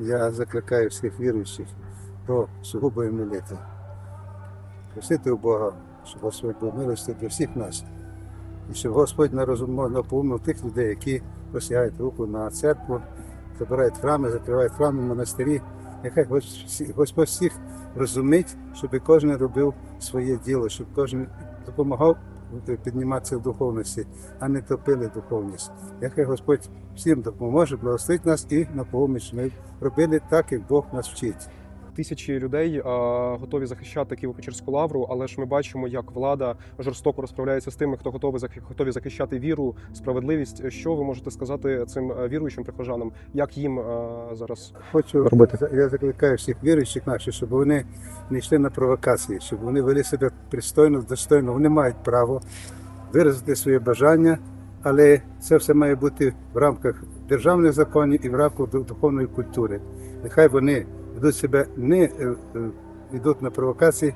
Я закликаю всіх віруючих про сугубої молитви. Просити у Бога, щоб Господь був милости для всіх нас. І щоб Господь нарозумов наповнив тих людей, які посягають руку на церкву, забирають храми, закривають храми, монастирі. Нехай Господь всіх розумить, щоб кожен робив своє діло, щоб кожен допомагав підніматися в духовності, а не топили духовність. Яхай Господь всім допоможе, благословить нас і на поміч. Ми робили так, як Бог нас вчить. Тисячі людей готові захищати Києво-Печерську лавру, але ж ми бачимо, як влада жорстоко розправляється з тими, хто готовий готові захищати віру, справедливість. Що ви можете сказати цим е, віруючим прихожанам? Як їм е, зараз Хочу Робити. я закликаю всіх віруючих наших, щоб вони не йшли на провокації, щоб вони вели себе пристойно, достойно. Вони мають право виразити своє бажання, але це все має бути в рамках державних законів і в рамках духовної культури. Нехай вони ведуть себе не е, е, йдуть на провокації,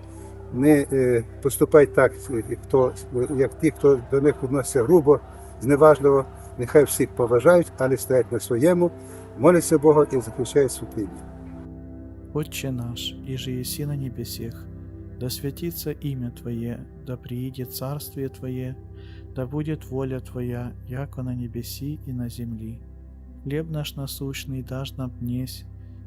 не е, поступають так, як хто, як ті, хто до них відноситься грубо, зневажливо. Нехай всіх поважають, але стоять на своєму, моляться Богу і захищають святині. Отче наш, иже еси на небесех, да святится имя Твое, да приидет царствие Твое, да будет воля Твоя, яко на небеси и на земли. Хлеб наш насущный дашь нам днесь,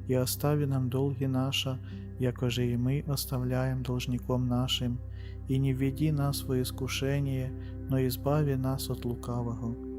и остави нам долги наши, якоже и мы оставляем должником нашим, и не введи нас во искушение, но избави нас от лукавого.